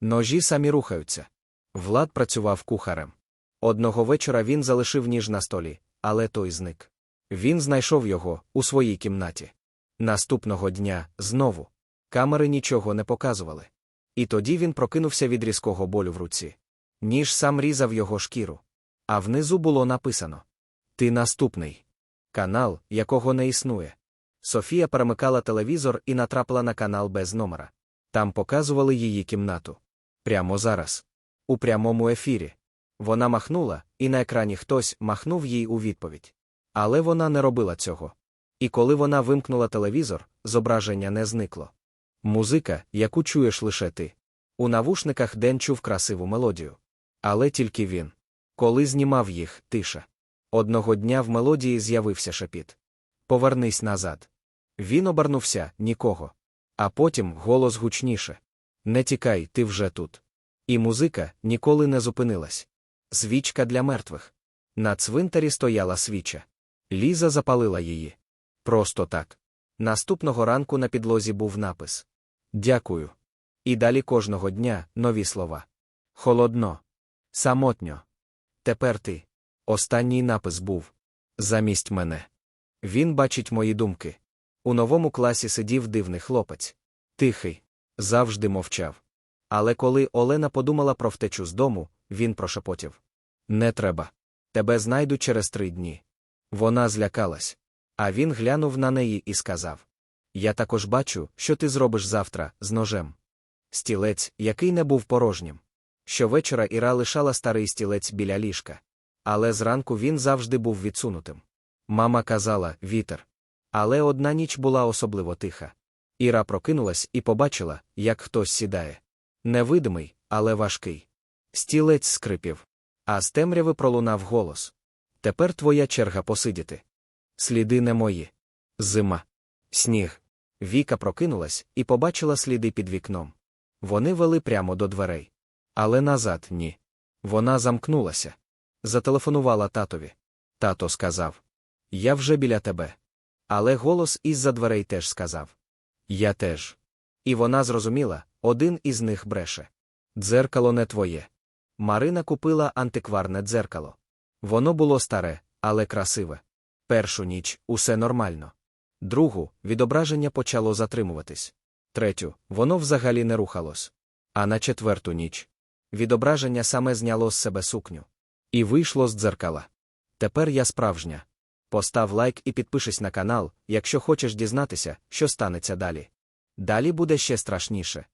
Ножі самі рухаються. Влад працював кухарем. Одного вечора він залишив ніж на столі, але той зник. Він знайшов його у своїй кімнаті. Наступного дня знову. Камери нічого не показували. І тоді він прокинувся від різкого болю в руці. Ніж сам різав його шкіру. А внизу було написано: Ти наступний. Канал, якого не існує. Софія перемикала телевізор і натрапила на канал без номера. Там показували її кімнату. Прямо зараз. У прямому ефірі. Вона махнула, і на екрані хтось махнув їй у відповідь. Але вона не робила цього. І коли вона вимкнула телевізор, зображення не зникло. Музика, яку чуєш лише ти. У навушниках Ден чув красиву мелодію. Але тільки він. Коли знімав їх, тиша. Одного дня в мелодії з'явився шепіт. Повернись назад. Він обернувся нікого. А потім голос гучніше. Не тікай, ти вже тут. І музика ніколи не зупинилась. Свічка для мертвих. На цвинтарі стояла свіча. Ліза запалила її. Просто так. Наступного ранку на підлозі був напис Дякую. І далі кожного дня нові слова. Холодно. Самотньо. Тепер ти. Останній напис був Замість мене. Він бачить мої думки. У новому класі сидів дивний хлопець. Тихий. Завжди мовчав. Але коли Олена подумала про втечу з дому, він прошепотів Не треба. Тебе знайду через три дні. Вона злякалась. А він глянув на неї і сказав: Я також бачу, що ти зробиш завтра з ножем. Стілець, який не був порожнім. Щовечора Іра лишала старий стілець біля ліжка. Але зранку він завжди був відсунутим. Мама казала вітер. Але одна ніч була особливо тиха. Іра прокинулась і побачила, як хтось сідає. Невидимий, але важкий. Стілець скрипів. А з темряви пролунав голос. Тепер твоя черга посидіти. Сліди не мої. Зима. Сніг. Віка прокинулась і побачила сліди під вікном. Вони вели прямо до дверей. Але назад ні. Вона замкнулася. Зателефонувала татові. Тато сказав: Я вже біля тебе. Але голос із-за дверей теж сказав: Я теж. І вона зрозуміла один із них бреше. Дзеркало не твоє. Марина купила антикварне дзеркало. Воно було старе, але красиве. Першу ніч усе нормально. Другу відображення почало затримуватись. Третю воно взагалі не рухалось. А на четверту ніч відображення саме зняло з себе сукню. І вийшло з дзеркала. Тепер я справжня. Постав лайк і підпишись на канал, якщо хочеш дізнатися, що станеться далі. Далі буде ще страшніше.